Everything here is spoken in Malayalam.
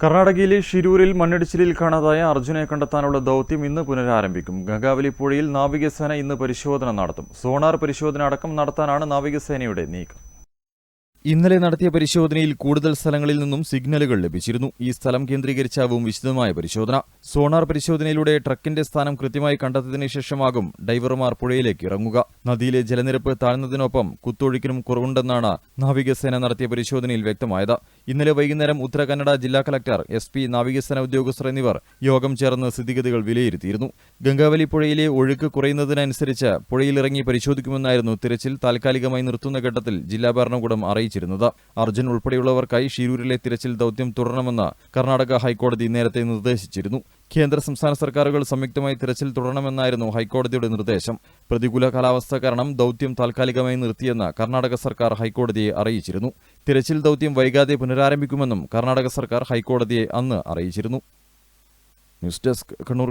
കർണാടകയിലെ ഷിരൂരിൽ മണ്ണിടിച്ചിലിൽ കാണാതായ അർജുനെ കണ്ടെത്താനുള്ള ദൗത്യം ഇന്ന് പുനരാരംഭിക്കും. ഗംഗാവലി പുഴയിൽ നാവികസേന ഇന്ന് പരിശോധന നടത്തും. സോണാർ പരിശോധന അടക്കം നടത്താനാണ് നാവികസേനയുടെ നീക്കം. ഇന്നലെ നടത്തിയ പരിശോധനയിൽ കൂടുതൽ സ്ഥലങ്ങളിൽ നിന്നും സിഗ്നലുകൾ ലഭിച്ചിരുന്നു. ഈ സ്ഥലം കേന്ദ്രീകരിച്ചാവും വിശദമായ പരിശോധന. സോണാർ പരിശോധനയിലൂടെ ട്രക്കിന്റെ സ്ഥാനം കൃത്യമായി കണ്ടെത്തിയതിനു ശേഷമാകും ഡൈവർമാർ പുഴയിലേക്ക് ഇറങ്ങുക. നദിയിലെ ജലനിരപ്പ് താഴ്ന്നതിനൊപ്പം കുത്തൊഴുക്കിനും കുറവുണ്ടെന്നാണ് നാവികസേന നടത്തിയ പരിശോധനയിൽ വ്യക്തമായത്. ഇന്നലെ വൈകുന്നേരം ഉത്തര കന്നഡ ജില്ലാ കലക്ടർ എസ് പി നാവികസേന ഉദ്യോഗസ്ഥർ എന്നിവർ യോഗം ചേർന്ന് സ്ഥിതിഗതികൾ വിലയിരുത്തിയിരുന്നു. ഗംഗാവലി പുഴയിലെ ഒഴുക്ക് കുറയുന്നതിനനുസരിച്ച് പുഴയിലിറങ്ങി പരിശോധിക്കുമെന്നായിരുന്നു തിരച്ചിൽ താൽക്കാലികമായി നിർത്തുന്ന ഘട്ടത്തിൽ ജില്ലാ ഭരണകൂടം അറിയിച്ചിരുന്നത്. അർജുൻ ഉൾപ്പെടെയുള്ളവർക്കായി ഷീരൂരിലെ തിരച്ചിൽ ദൌത്യം തുടരണമെന്ന് കർണാടക ഹൈക്കോടതി നേരത്തെ നിർദ്ദേശിച്ചിരുന്നു. കേന്ദ്ര സംസ്ഥാന സർക്കാരുകൾ സംയുക്തമായി തിരച്ചിൽ തുടരണമെന്നായിരുന്നു ഹൈക്കോടതിയുടെ നിർദ്ദേശം. പ്രതികൂല കാലാവസ്ഥ കാരണം ദൌത്യം താൽക്കാലികമായി നിർത്തിയെന്ന് കർണാടക സർക്കാർ ഹൈക്കോടതിയെ അറിയിച്ചിരുന്നു. തിരച്ചിൽ ദൌത്യം വൈകാതെ പുനരാരംഭിക്കുമെന്നും കർണാടക സർക്കാർ ഹൈക്കോടതിയെ അന്ന് അറിയിച്ചിരുന്നു. News desk Kannur